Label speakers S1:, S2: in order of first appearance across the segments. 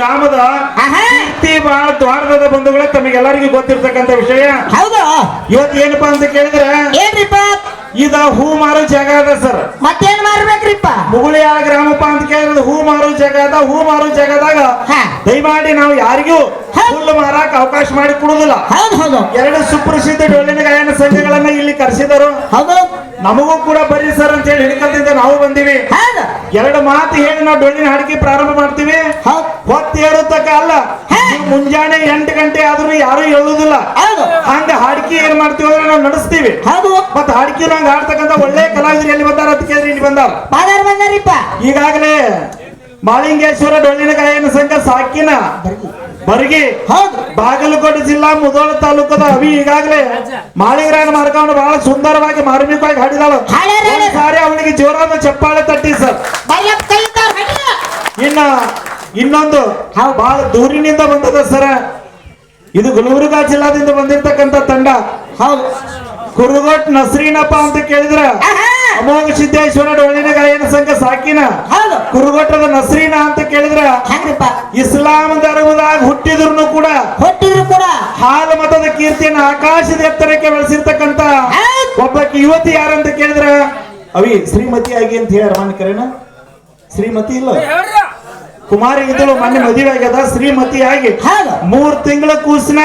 S1: ಗ್ರಾಮದ ದ್ವಾರದ ಬಂಧುಗಳೇ ತಮಗೆಲ್ಲರಿಗೂ ಗೊತ್ತಿರ್ತಕ್ಕಂಥ ವಿಷಯ.
S2: ಹೌದು.
S1: ಇವತ್ತು ಏನಪ್ಪಾ ಅಂತ ಕೇಳಿದ್ರೆ
S2: ಏನ್ರಿಪ್ಪ?
S1: ಇದ ಹೂ ಮಾರೋ ಜಾಗ ಅದ ಸರ್.
S2: ಮತ್ತೇನ್ ಮಾರ್ಬೇಕ್ರಿಪ್ಪ?
S1: ಮುಗುಳಿಯಾಳ ಗ್ರಾಮಪ್ಪ ಅಂತ ಕೇಳಿದ್ರೆ ಹೂ ಮಾರೋ ಜಾಗ ಅದ ಹೂ ಮಾರೋ ಜಾಗದಾಗ. ದಯಮಾಡಿ ನಾವು ಯಾರಿಗೂ. ಹುಲ್ಲು ಮಾರಾಕ ಅವಕಾಶ ಮಾಡಿ ಕೊಡುದಿಲ್ಲ
S2: ಹೌದು ಹೌದು.
S1: ಎರಡು ಸುಪ್ರಸಿದ್ಧ ಡೊಳ್ಳಿನ ಗಾಯನ ಸಂಘಗಳನ್ನ ಇಲ್ಲಿ ಕರೆಸಿದರು.
S2: ಹೌದು.
S1: ನಮಗೂ ಕೂಡ ಬರ್ರಿ ಸರ್ ಅಂತ ಹೇಳಿ ಹಿಡ್ಕಲ್ದಿಂದ ನಾವು ಬಂದಿವಿ. ಎರಡು ಮಾತು ಹೇಳಿ ನಾವು ಡೊಳ್ಳಿನ ಹಾಡಿಕೆ ಪ್ರಾರಂಭ ಮಾಡ್ತೀವಿ.
S2: ಹೌದು.
S1: ಹೊತ್ತು ಏರುತ್ತಕ ಅಲ್ಲ. ಮುಂಜಾನೆ ಎಂಟು ಗಂಟೆ ಆದ್ರೂ ಯಾರು ಹೇಳುದಿಲ್ಲ. ಹಂಗ ಹಾಡಿಕೆ ಏನ್ ಮಾಡ್ತೀವಿ ಅಂದ್ರೆ ನಾವು ನಡೆಸ್ತೀವಿ.
S2: ಮತ್ತೆ
S1: ಮತ್ತ ಹಾಡಿಕೆ ನಂಗೆ ಆಡ್ತಕ್ಕಂಥ ಒಳ್ಳೆ ಕಲಾವಿದರು ಎಲ್ಲಿ ಬಂದಾರ ಅಂತ ಕೇಳಿದ್ರೆ ಇಲ್ಲಿ ಬಂದಾರ. ಈಗಾಗಲೇ ಮಾಳಿಂಗೇಶ್ವರ ಡೊಳ್ಳಿನ ಗಾಯನ ಸಂಘ ಸಾಕಿನ ಬರ್ಗಿ
S2: ಹೌದು.
S1: ಬಾಗಲಕೋಟೆ ಜಿಲ್ಲಾ ಮುದೋಳ ತಾಲೂಕದ ಅವಿ ಈಗಾಗಲೇ ಮಾಳಿಗರಾಯನ ಮಾರ್ಗವನ್ನು ಬಹಳ ಸುಂದರವಾಗಿ ಮಾರ್ಮಿಕವಾಗಿ ಹಾಡಿದಾಳ. ಸಾರಿ ಅವನಿಗೆ ಜೋರಾದ ಚಪ್ಪಾಳೆ ತಟ್ಟಿ ಸರ್. ಇನ್ನ ಇನ್ನೊಂದು
S2: ಹೌದು.
S1: ಬಹಳ ದೂರಿನಿಂದ ಬಂದದ ಸರ. ಇದು ಗುಲ್ಬರ್ಗ ಜಿಲ್ಲಾದಿಂದ ಬಂದಿರತಕ್ಕಂತ ತಂಡ.
S2: ಹೌದು.
S1: ಕುರುಗೋಟ್ ನಸ್ರೀನಪ್ಪ ಅಂತ ಕೇಳಿದ್ರ. ಅಮೋಘ ಸಿದ್ದೇಶ್ವರ ಡೊಳ್ಳಿನ ಗಾಯನ ಸಂಘ ಸಾಕಿನ?
S2: ಹೌದು.
S1: ಕುರುಗೋಟದ ನಸ್ರೀನ ಅಂತ ಕೇಳಿದ್ರ?
S2: ಹೆಂಗ್ರಿಪ್ಪ.
S1: ಇಸ್ಲಾಂ ಧರ್ಮದಾಗ ಹುಟ್ಟಿದ್ರು ಕೂಡ
S2: ಹುಟ್ಟಿದ್ರು ಕೂಡ.
S1: ಹಾಲು ಮತದ ಕೀರ್ತಿಯನ್ನು ಆಕಾಶದ ಎತ್ತರಕ್ಕೆ ಬೆಳೆಸಿರ್ತಕ್ಕಂತ
S2: ಒಬ್ಬ
S1: ಒಬ್ಬಕ್ಕೆ ಯುವತಿ ಯಾರಂತ ಕೇಳಿದ್ರ? ಅವಿ ಶ್ರೀಮತಿ ಆಗಿ ಅಂತ ಹೇಳ ಕರೆನ? ಶ್ರೀಮತಿ ಇಲ್ಲ. ಕುಮಾರಿ ಇದ್ದಳು ಮೊನ್ನೆ ಮದುವೆ ಆಗ್ಯದ ಶ್ರೀಮತಿ ಆಗಿ. ಮೂರ್ ತಿಂಗಳ ಕೂಸಿನ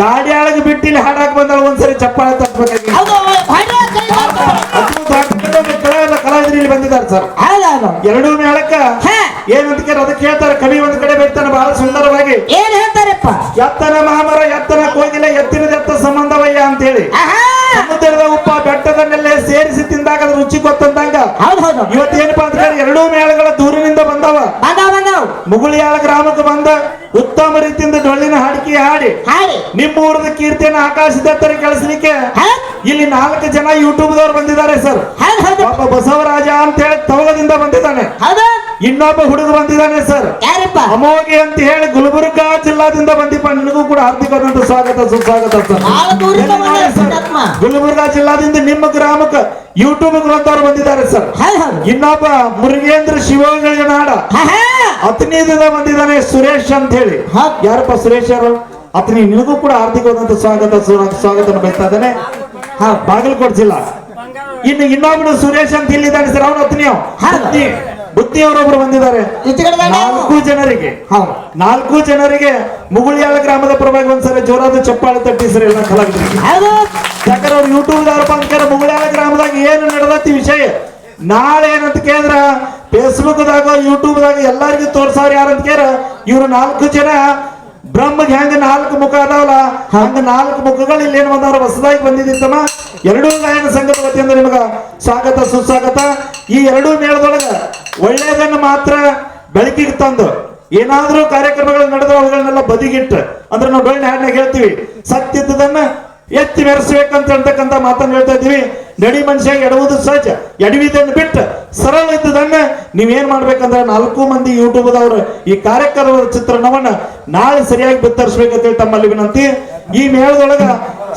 S1: ಗಾಡಿ ಒಳಗೆ ಬಿಟ್ಟಿಲ್ಲಿ ಹಾಡಾಕ್ ಬಂದಳು ಒಂದ್ಸರಿ ಚಪ್ಪಾಳೆ ತಟ್ಟಬೇಕಾಗಿ ಇಲ್ಲಿ ಬಂದಿದ್ದಾರೆ ಸರ್. ಎರಡು ಮೇಳಕ್ಕ. ಏನಂತ ಕೇಳಿ ಅದಕ್ಕೆ ಹೇಳ್ತಾರೆ ಕವಿ ಒಂದ್ ಕಡೆ ಬರ್ತಾನೆ ಬಹಳ ಸುಂದರವಾಗಿ.
S2: ಏನ್ ಹೇಳ್ತಾರಪ್ಪ?
S1: ಎತ್ತನ ಮಹಾಮರ ಎತ್ತನ ಕೋಗಿಲ ಎತ್ತಿನದ ಎತ್ತ ಸಂಬಂಧವಯ್ಯ ಅಂತ ಹೇಳಿ ಸಮುದ್ರದ ಉಪ್ಪ ಬೆಟ್ಟದ ಮೇಲೆ ಸೇರಿಸಿ ತಿಂದಾಗ ಅದ್ರ ರುಚಿ ಗೊತ್ತಂದಂಗ. ಇವತ್ತೇನಪ್ಪಾ ಅಂತ ಹೇಳಿ ಎರಡೂ ಮೇಳಗಳ ದೂರಿನಿಂದ ಬಂದವ. ಮುಗುಳಿಯಾಳ ಗ್ರಾಮಕ್ಕೆ ಬಂದ ಉತ್ತಮ ರೀತಿಯಿಂದ ಡೊಳ್ಳಿನ ಹಾಡಿಕೆ ಹಾಡಿ. ನಿಮ್ಮ ಊರದ ಕೀರ್ತಿಯನ್ನು ಆಕಾಶದ ಕಳಿಸಲಿಕ್ಕೆ
S2: ಕೆಳಿಸ್ಲಿಕ್ಕೆ
S1: ಇಲ್ಲಿ ನಾಲ್ಕು ಜನ ಯೂಟ್ಯೂಬ್ ದವ್ರು ಬಂದಿದ್ದಾರೆ ಸರ್. ಇನ್ನೊಬ್ಬ ಹುಡುಗ ಬಂದಿದ್ದಾನೆ ಸರ್.
S2: ಯಾರಪ್ಪ?
S1: ಅಮೋಘಿ ಅಂತ ಹೇಳಿ ಗುಲ್ಬರ್ಗಾ ಜಿಲ್ಲಾದಿಂದ ಬಂದಿಪ್ಪ. ನಿನಗೂ ಕೂಡ ಹಾರ್ದಿಕವಾದಂತ ಸ್ವಾಗತ ಸುಸ್ವಾಗತ ಸರ್. ಗುಲ್ಬರ್ಗ ಜಿಲ್ಲಾದಿಂದ ನಿಮ್ಮ ಗ್ರಾಮಕ್ಕೆ ಯೂಟ್ಯೂಬ್ ಗ್ರಂಥವ್ರು ಬಂದಿದ್ದಾರೆ ಸರ್. ಇನ್ನೊಬ್ಬ ಮುರುಗೇಂದ್ರ ಶಿವಗಳಿಗೆ ನಾಡ.
S2: ಆಹಾ
S1: ಅತನಿದಿಂದ ಬಂದಿದ್ದಾನೆ ಸುರೇಶ್ ಅಂತ ಹೇಳಿ. ಯಾರಪ್ಪ ಸುರೇಶ್ ಅವರು ಅತನಿ ನಿನಗೂ ಕೂಡ ಹಾರ್ದಿಕವಾದಂತ ಸ್ವಾಗತ ಸ್ವ- ಸ್ವಾಗತ ಬಯಸ್ತಾ ಇದ್ದಾನೆ. ಹಾ. ಬಾಗಲಕೋಟೆ ಜಿಲ್ಲಾ. ಇನ್ನು ಇನ್ನೊಬ್ಬನು ಸುರೇಶ್ ಅಂತ ಇಲ್ಲಿದ್ದಾನೆ ಸರ್. ಅವನು ಅತನಿ. ಬುದ್ಧಿ ಬಂದಿದ್ದಾರೆ. ನಾಲ್ಕು ಜನರಿಗೆ. ನಾಲ್ಕು ಜನರಿಗೆ ಮುಗುಳಿಯಾಳ ಗ್ರಾಮದ ಪರವಾಗಿ ಒಂದ್ಸರಿ ಜೋರಾದ ಚಪ್ಪಾಳೆ ತಟ್ಟಿ ಸರ್ ಎಲ್ಲ ಕಲಾವಿದರಿಗೆ ಯಾಕಂದ್ರೆ ಅವ್ರು ಯೂಟ್ಯೂಬ್ ಅಂತ ಮುಗುಳಿಯಾಳ ಗ್ರಾಮದಾಗ ಏನು ನಡೆದತಿ ವಿಷಯ? ನಾಳೆ ಏನಂತ ಕೇಂದ್ರ ಫೇಸ್ಬುಕ್ ದಾಗ ಯೂಟ್ಯೂಬ್ ದಾಗ ಎಲ್ಲರಿಗೂ ತೋರ್ಸಾರ ಯಾರಂತ ಕೇಳ ಇವ್ರು ನಾಲ್ಕು ಜನ. ಬ್ರಹ್ಮಗೆ ಹೆಂಗ ನಾಲ್ಕು ಮುಖ ಅದಾವಲ್ಲ ಹಂಗ ನಾಲ್ಕು ಮುಖಗಳು ಇಲ್ಲಿ ಏನು ಬಂದವ್ರ ಹೊಸದಾಗಿ ಬಂದಿದ್ದಿತ್ತಮ್ಮ? ಎರಡೂ ಗಾಯನ ಸಂಘದ ವತಿಯಿಂದ ನಿಮಗ ಸ್ವಾಗತ ಸುಸ್ವಾಗತ. ಈ ಎರಡೂ ಮೇಳದೊಳಗ ಒಳ್ಳೆಯದನ್ನ ಮಾತ್ರ ಬೆಳಕಿಗೆ ತಂದು ಏನಾದ್ರೂ ಕಾರ್ಯಕ್ರಮಗಳು ನಡೆದ್ರೆ ಅವುಗಳನ್ನೆಲ್ಲ ಬದಿಗಿಟ್ಟು, ಅಂದ್ರೆ ನಾವು ಬೆಳ್ಳಿ ಹಾಡಿನಾಗ ಹೇಳ್ತೀವಿ ಸತ್ಯದನ್ನ ಎತ್ತಿ ಮೆರೆಸಬೇಕಂತ ಹೇಳ್ತಕ್ಕಂಥ ಮಾತನ್ನು ಹೇಳ್ತಾ ಇದ್ದೀವಿ. ನಡಿ ಮನುಷ್ಯ, ಎಡವುದು ಸಹಜ ಎಡವಿದನ್ನು ಬಿಟ್ಟು ಸರಳ ಇದ್ದದನ್ನ ನೀವೇನ್ ಮಾಡ್ಬೇಕಂದ್ರೆ ನಾಲ್ಕು ಮಂದಿ ಯೂಟ್ಯೂಬ್ದವರು ಈ ಕಾರ್ಯಕ್ರಮದ ಚಿತ್ರಣವನ್ನ ನಾಳೆ ಸರಿಯಾಗಿ ಬಿತ್ತರಿಸಬೇಕಂತ ಹೇಳಿ ತಮ್ಮಲ್ಲಿ ವಿನಂತಿ. ಈ ಮೇಳದೊಳಗ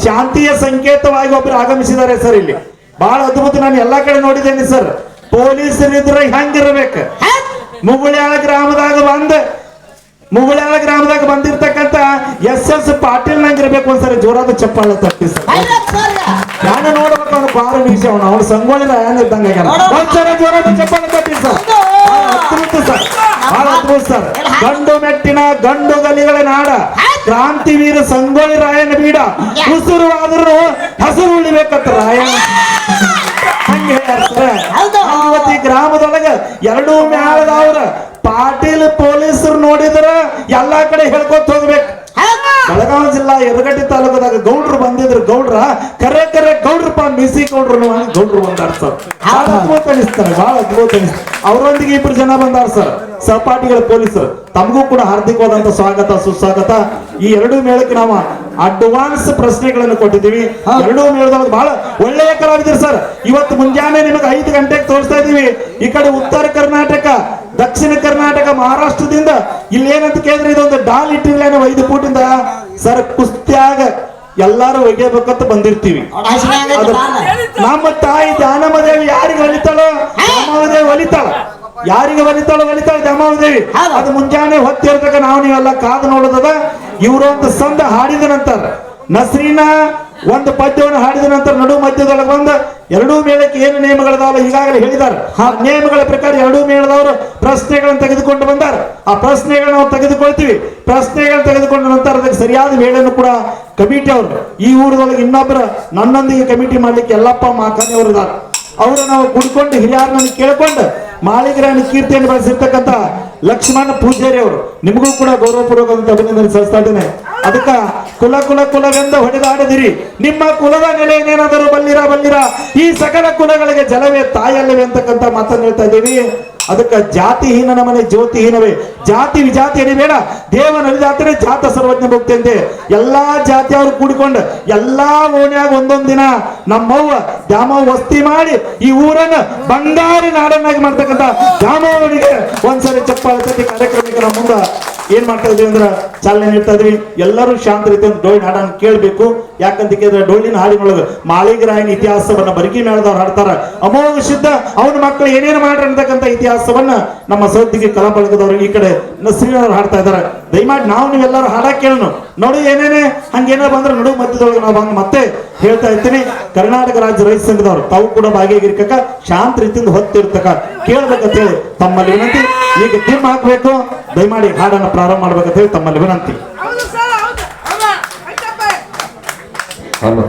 S1: ಶಾಂತಿಯ ಸಂಕೇತವಾಗಿ ಒಬ್ಬರು ಆಗಮಿಸಿದ್ದಾರೆ ಸರ್ ಇಲ್ಲಿ. ಬಹಳ ಅದ್ಭುತ, ನಾನು ಎಲ್ಲಾ ಕಡೆ ನೋಡಿದ್ದೇನೆ ಸರ್. ಪೊಲೀಸರಿದ್ರೆ ಹೆಂಗಿರ್ಬೇಕು? ಮುಗುಳ್ಯಾಳ ಗ್ರಾಮದಾಗ ಬಂದ ಮುಗುಳ್ಯಾಳ ಗ್ರಾಮದಾಗ ಬಂದಿರ್ತಕ್ಕಂತ ಎಸ್ ಎಸ್ ಪಾಟೀಲ್ ನಂಗಿರ್ಬೇಕು ಒಂದ್ಸರಿ ಜೋರಾದ ಚಪ್ಪಾಳೆ ಸರ್. ನಾನು ನೋಡ್ಬೇಕು ಅವ್ನು ಬಾರ ವಿಷಯ ಅವನು ಅವನು ಸಂಗೋಳಿನ ಇದ್ದಂಗೆ. ಒಂದ್ಸರಿ ಜೋರಾದ ಚಪ್ಪಾಳೆ ತಟ್ಟಿ ಸರ್. ಬಹಳ ಅದ್ಭುತ ಸರ್ ಬಹಳ ಅದ್ಭುತ ಸರ್. ಗಂಡು ಮೆಟ್ಟಿನ ಗಂಡು ಗಲಿಗಳ ನಾಡ. ಕ್ರಾಂತಿವೀರ ಸಂಗೊಳ್ಳಿ ರಾಯನ ಬೀಡ. ಉಸಿರು ಆದ್ರೂ ಹಸಿರು ಉಳಿಬೇಕತ್ತ ರಾಯಣ್ಣ ಎರಡೂ ಮ್ಯಾಲದವ್ರ. ಪಾಟೀಲ್ ಪೊಲೀಸರು ನೋಡಿದ್ರ ಎಲ್ಲಾ ಕಡೆ ಹೇಳ್ಕೊತ ಹೋಗ್ಬೇಕು. ಬೆಳಗಾವಿ ಜಿಲ್ಲಾ ಯರಗಟ್ಟಿ ತಾಲೂಕದಾಗ ಗೌಡ್ರು ಬಂದಿದ್ರು. ಗೌಡ್ರ ಕರೆ ಕರೆ ಗೌಡ್ರಪ್ಪ ಮಿಸಿ ಗೌಡ್ರು ಗೌಡ್ರು ಬಂದಾರ ಸರ್. ಅದ್ಭುತ ಅನಿಸ್ತಾರೆ ಬಹಳ ಅದ್ಭುತ ಅನಿಸ್ತಾರೆ ಅವರೊಂದಿಗೆ ಇಬ್ರು ಜನ ಬಂದಾರ ಸರ್. ಸಹಪಾಠಿಗಳ ಪೊಲೀಸರು. ತಮಗೂ ಕೂಡ ಹಾರ್ದಿಕವಾದಂತ ಸ್ವಾಗತ ಸುಸ್ವಾಗತ. ಈ ಎರಡು ಮೇಳಕ್ಕೆ ನಾವು ಅಡ್ವಾನ್ಸ್ ಪ್ರಶ್ನೆಗಳನ್ನು ಕೊಟ್ಟಿದ್ದೀವಿ. ಎರಡು ಮೇಳದೊಳಗೆ ಬಹಳ ಒಳ್ಳೆಯ ಕಲಾವಿದರು ಸರ್. ಇವತ್ತು ಮುಂಜಾನೆ ನಿಮಗೆ ಐದು ಗಂಟೆಗೆ ತೋರಿಸ್ತಾ ಇದೀವಿ ಈ ಕಡೆ ಉತ್ತರ ಕರ್ನಾಟಕ ದಕ್ಷಿಣ ಕರ್ನಾಟಕ ಮಹಾರಾಷ್ಟ್ರದಿಂದ ಇಲ್ಲಿ ಏನಂತ ಕೇಳಿದ್ರೆ ಇದೊಂದು ಡಾಲ್ ಇಟ್ಟಿರ್ಲೇನೋ ಐದು ಫೂಟಿಂದ ಸರ್ ಕುಸ್ತಿಯಾಗ ಎಲ್ಲಾರು ಒಗೆಯಬೇಕಂತ ಬಂದಿರ್ತೀವಿ. ನಮ್ಮ ತಾಯಿ ದಾನಮದೇವಿ ಯಾರಿಗೆ ಒಲಿತಾಳೋ? ದಾನಮದೇವಿ ಒಲಿತಾಳ. ಯಾರಿಗೆ ಒಲಿತಾಳು ಒಲಿತಾಳು ದ್ಯಾಮಾವದೇವಿ. ಅದು ಮುಂಜಾನೆ ಹೊತ್ತಿರ್ತಕ್ಕ ನಾವು ನೀವೆಲ್ಲ ಕಾದು ನೋಡೋದದ. ಇವರು ಒಂದು ಸಂದ ಹಾಡಿದ ನಂತರ ನಸ್ರೀನ ಒಂದು ಪದ್ಯವನ್ನು ಹಾಡಿದ ನಂತರ ನಡು ಮಧ್ಯದೊಳಗೆ ಬಂದ ಎರಡೂ ಮೇಳಕ್ಕೆ ಏನು ನಿಯಮಗಳದಾವಲ್ಲ ಈಗಾಗಲೇ ಹೇಳಿದ್ದಾರೆ. ಆ ನಿಯಮಗಳ ಪ್ರಕಾರ ಎರಡೂ ಮೇಳದವರು ಪ್ರಶ್ನೆಗಳನ್ನು ತೆಗೆದುಕೊಂಡು ಬಂದಾರ. ಆ ಪ್ರಶ್ನೆಗಳನ್ನ ನಾವು ತೆಗೆದುಕೊಳ್ತೀವಿ. ಪ್ರಶ್ನೆಗಳನ್ನು ತೆಗೆದುಕೊಂಡ ನಂತರ ಅದಕ್ಕೆ ಸರಿಯಾದ ವೇಳೆಯನ್ನು ಕೂಡ ಕಮಿಟಿ ಅವರು ಈ ಊರದೊಳಗೆ ಇನ್ನೊಬ್ಬರ ನನ್ನೊಂದಿಗೆ ಕಮಿಟಿ ಮಾಡ್ಲಿಕ್ಕೆ ಎಲ್ಲಪ್ಪ ಮಾಕಾನಿ ಅವರು ಇದ್ದಾರೆ. ಅವರು ನಾವು ಕುಡ್ಕೊಂಡು ಹಿರಿಯರನ್ನು ಕೇಳ್ಕೊಂಡು ಮಾಳಿಗರಾಣಿ ಕೀರ್ತಿಯನ್ನು ಬೆಳೆಸಿರ್ತಕ್ಕಂಥ ಲಕ್ಷ್ಮಣ ಪೂಜಾರಿ ಅವರು ನಿಮಗೂ ಕೂಡ ಗೌರವಪೂರ್ವಕವಾದಂತ ಅಭಿನಂದನೆ ಸಲ್ಲಿಸ್ತಾ ಇದ್ದೇನೆ. ಅದಕ್ಕ ಕುಲ ಕುಲ ಕುಲವೆಂದು ಹೊಡೆದಾಡದಿರಿ. ನಿಮ್ಮ ಕುಲದ ನೆಲೆಯನ್ನೇನಾದರೂ ಬಲ್ಲಿರ ಬಲ್ಲಿರ? ಈ ಸಕಲ ಕುಲಗಳಿಗೆ ಜಲವೇ ತಾಯಲ್ಲವೇ ಅಂತಕ್ಕಂಥ ಮಾತನ್ನು ಹೇಳ್ತಾ ಇದ್ದೀವಿ. ಅದಕ್ಕ ಜಾತಿಹೀನ ಮನೆ ಜ್ಯೋತಿಹೀನವೇ. ಜಾತಿ ವಿಜಾತಿ ಬೇಡ. ದೇವನ ಜಾತ್ರೆ ಜಾತ ಸರ್ವಜ್ಞ ಭಕ್ತಿ ಅಂತೆ. ಎಲ್ಲಾ ಜಾತಿಯವರು ಕೂಡಿಕೊಂಡು ಎಲ್ಲಾ ಓಣ್ಯಾಗ ಒಂದೊಂದ್ ದಿನ ನಮ್ಮವ್ವ ದ್ಯಾಮವ್ವ ವಸ್ತಿ ಮಾಡಿ ಈ ಊರನ್ನ ಬಂಗಾರಿ ನಾಡನ್ನಾಗಿ ಮಾಡ್ತಕ್ಕಂಥ ದ್ಯಾಮವ್ವನಿಗೆ ಒಂದ್ಸರಿ ಚಪ್ಪಾಳೆ ತಟ್ಟಿ ಕಾರ್ಯಕ್ರಮಕ್ಕೆ ನಮ್ಮ ಮುಂದ ಏನ್ ಮಾಡ್ತಾ ಇದ್ವಿ ಅಂದ್ರೆ ಚಾಲನೆ ನೀಡ್ತಾ ಇದ್ವಿ. ಎಲ್ಲರೂ ಶಾಂತ ರೀತಿಯಿಂದ ಡೋಳಿನ ಹಾಡನ್ನು ಕೇಳಬೇಕು. ಯಾಕಂತ ಕೇಳಿದ್ರೆ ಡೋಳಿನ ಹಾಡಿನೊಳಗೆ ಮಾಳಿಗರಾಯನ ಇತಿಹಾಸವನ್ನ ಬರಿಗಿ ಮೇಳದವ್ರು ಹಾಡ್ತಾರ. ಅಮೋಘ ಸಿದ್ಧ ಅವನ ಮಕ್ಕಳು ಏನೇನು ಮಾಡ್ರಿ ಅಂತಕ್ಕಂಥ ಇತಿಹಾಸವನ್ನ ನಮ್ಮ ಸೌದಿಗೆ ಕಲಾ ಈ ಕಡೆ ಶ್ರೀನವರು ಹಾಡ್ತಾ ಇದ್ದಾರೆ ದಯಮಾಡಿ ನಾವು ನೀವೆಲ್ಲರೂ ಹಾಡ ಕೇಳೋಣ. ನೋಡಿ ಏನೇನೆ, ಹಂಗೇನೋ ಬಂದ್ರೆ ನಡು ಮಧ್ಯದೊಳಗೆ ನಾವು ಬಂದು ಮತ್ತೆ ಹೇಳ್ತಾ ಇರ್ತೀನಿ. ಕರ್ನಾಟಕ ರಾಜ್ಯ ರೈತ ಸಂಘದವರು ತಾವು ಕೂಡ ಭಾಗಿಯಾಗಿರ್ಕ ಶಾಂತ ರೀತಿಯಿಂದ ಹೊತ್ತಿರ್ತಕ್ಕ. ಕೇಳ್ಬೇಕಂತ ಹೇಳಿ ತಮ್ಮಲ್ಲಿ ವಿನಂತಿ. ಈಗ ಟಿಮ್ ಹಾಕಬೇಕು ದಯಮಾಡಿ ಹಾಡನ್ನು ಪ್ರಾರಂಭ ಮಾಡ್ಬೇಕಂತ ಹೇಳಿ ತಮ್ಮಲ್ಲಿ ವಿನಂತಿ.
S3: ಹೌದು ಸರ್ ಹೌದು. ಹೌದಾ? ಆಯ್ತಪ್ಪ.
S4: ಹಲೋ.